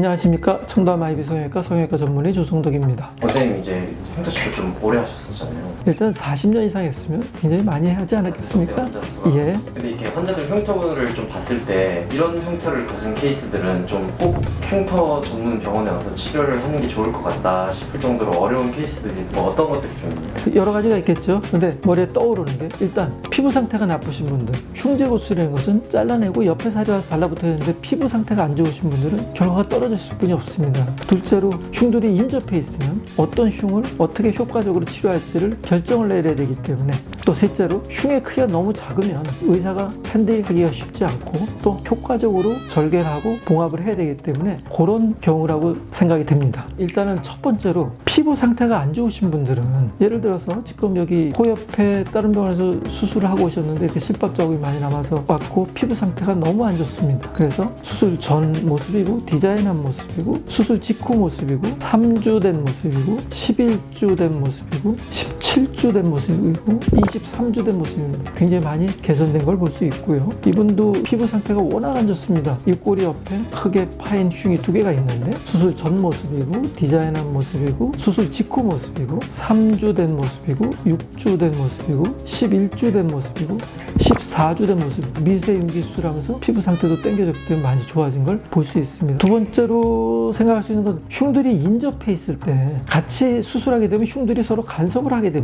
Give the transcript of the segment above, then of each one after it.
안녕하십니까 청담 아이비 성형외과 성형외과 전문의 조성덕입니다. 원장님 이제 흉터 치료 좀 오래 하셨었잖아요. 일단 40년 이상 했으면 굉장히 많이 하지 않았겠습니까? 환자 수가. 예. 근데 이렇게 환자들 흉터를 좀 봤을 때 이런 흉터를 가진 케이스들은 좀 꼭 흉터 전문 병원에 가서 치료를 하는 게 좋을 것 같다 싶을 정도로 어려운 케이스들이 뭐 어떤 것들이 좀 있나요? 여러 가지가 있겠죠. 근데 머리에 떠오르는 게 일단 피부 상태가 나쁘신 분들 흉제 고수라는 것은 잘라내고 옆에 살이 달라붙어 있는데 피부 상태가 안 좋으신 분들은 결과가 떨어질 수뿐이 없습니다. 둘째로 흉들이 인접해 있으면 어떤 흉을 어떻게 효과적으로 치료할지를 결정을 내려야 되기 때문에 또 셋째로 흉의 크기가 너무 작으면 의사가 핸들하기가 쉽지 않고 또 효과적으로 절개하고 봉합을 해야 되기 때문에 그런 경우라고 생각이 됩니다. 일단은 첫 번째로 피부 상태가 안 좋으신 분들은 예를 들어서 지금 여기 코 옆에 다른 병원에서 수술을 하고 오셨는데 이렇게 실밥 자국이 많이 남아서 왔고 피부 상태가 너무 안 좋습니다. 그래서 수술 전 모습이고 디자인한 모습이고 수술 직후 모습이고 3주 된 모습이고 11주 된 모습이고 17주 된 모습이고 23주 된 모습입니다. 굉장히 많이 개선된 걸 볼 수 있고요. 이분도 피부 상태가 워낙 안 좋습니다. 입꼬리 옆에 크게 파인 흉이 두 개가 있는데 수술 전 모습이고 디자인한 모습이고 수술 직후 모습이고 3주 된 모습이고 6주 된 모습이고 11주 된 모습이고 14주 된 모습 미세 윤기 수술하면서 피부 상태도 땡겨졌기 때문에 많이 좋아진 걸 볼 수 있습니다. 두 번째로 생각할 수 있는 건 흉들이 인접해 있을 때 같이 수술하게 되면 흉들이 서로 간섭을 하게 됩니다.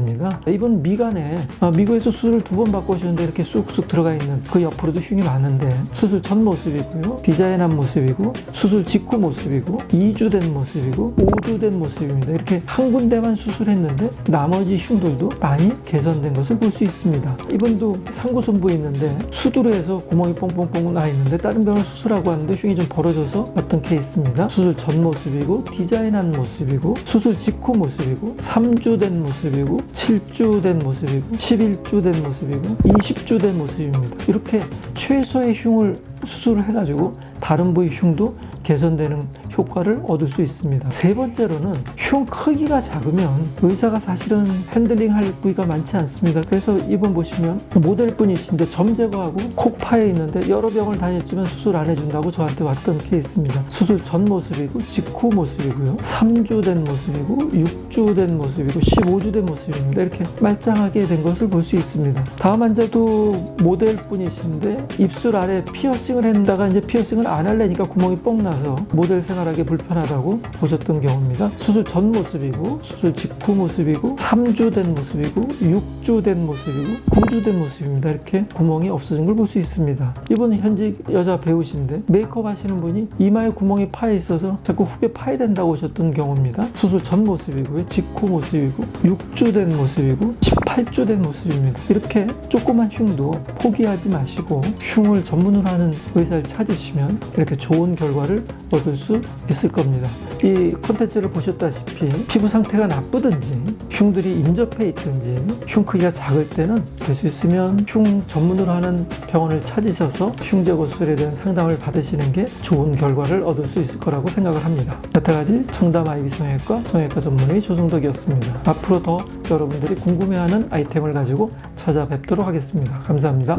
이번 미간에 아, 미국에서 수술을 두번 받고 오셨는데 이렇게 쑥쑥 들어가 있는 그 옆으로도 흉이 많은데 수술 전 모습이고요. 디자인한 모습이고 수술 직후 모습이고 2주 된 모습이고 5주 된 모습입니다. 이렇게 한 군데만 수술했는데 나머지 흉들도 많이 개선된 것을 볼 수 있습니다. 이분도 상구손부에 있는데 수두로 해서 구멍이 뻥뻥뻥 나 있는데 다른 병원 수술하고 왔는데 흉이 좀 벌어져서 왔던 케이스입니다. 수술 전 모습이고 디자인한 모습이고 수술 직후 모습이고 3주 된 모습이고 7주 된 모습이고 11주 된 모습이고 20주 된 모습입니다. 이렇게 최소의 흉을 수술을 해가지고 다른 부위 흉도 개선되는 효과를 얻을 수 있습니다. 세 번째로는 흉 크기가 작으면 의사가 사실은 핸들링 할 부위가 많지 않습니다. 그래서 이번 보시면 모델분이신데 점 제거하고 콕 파여 있는데 여러 병을 다녔지만 수술 안 해준다고 저한테 왔던 케이스입니다. 수술 전 모습이고 직후 모습이고요. 3주 된 모습이고 6주 된 모습이고 15주 된 모습입니다. 이렇게 말짱하게 된 것을 볼 수 있습니다. 다음 환자도 모델분이신데 입술 아래 피어싱을 했다가 이제 피어싱을 안 할래니까 구멍이 뻥 나서 모델 생활하기 불편하다고 보셨던 경우입니다. 수술 전 모습이고 수술 직후 모습이고 3주 된 모습이고 6주 된 모습이고 9주 된 모습입니다. 이렇게 구멍이 없어진 걸 볼 수 있습니다. 이분은 현직 여자 배우신데 메이크업 하시는 분이 이마에 구멍이 파여 있어서 자꾸 후배 파야 된다고 오셨던 경우입니다. 수술 전 모습이고요. 직후 모습이고 6주 된 모습이고 18주 된 모습입니다. 이렇게 조그만 흉도 포기하지 마시고 흉을 전문으로 하는 의사를 찾으시면 이렇게 좋은 결과를 얻을 수 있을 겁니다. 이 콘텐츠를 보셨다시피 피부 상태가 나쁘든지 흉들이 인접해 있든지 흉 크기가 작을 때는 될 수 있으면 흉 전문으로 하는 병원을 찾으셔서 흉 제거 수술에 대한 상담을 받으시는 게 좋은 결과를 얻을 수 있을 거라고 생각을 합니다. 여태까지 청담 아이비 성형외과 성형외과 전문의 조성덕이었습니다. 앞으로 더 여러분들이 궁금해하는 아이템을 가지고 찾아뵙도록 하겠습니다. 감사합니다.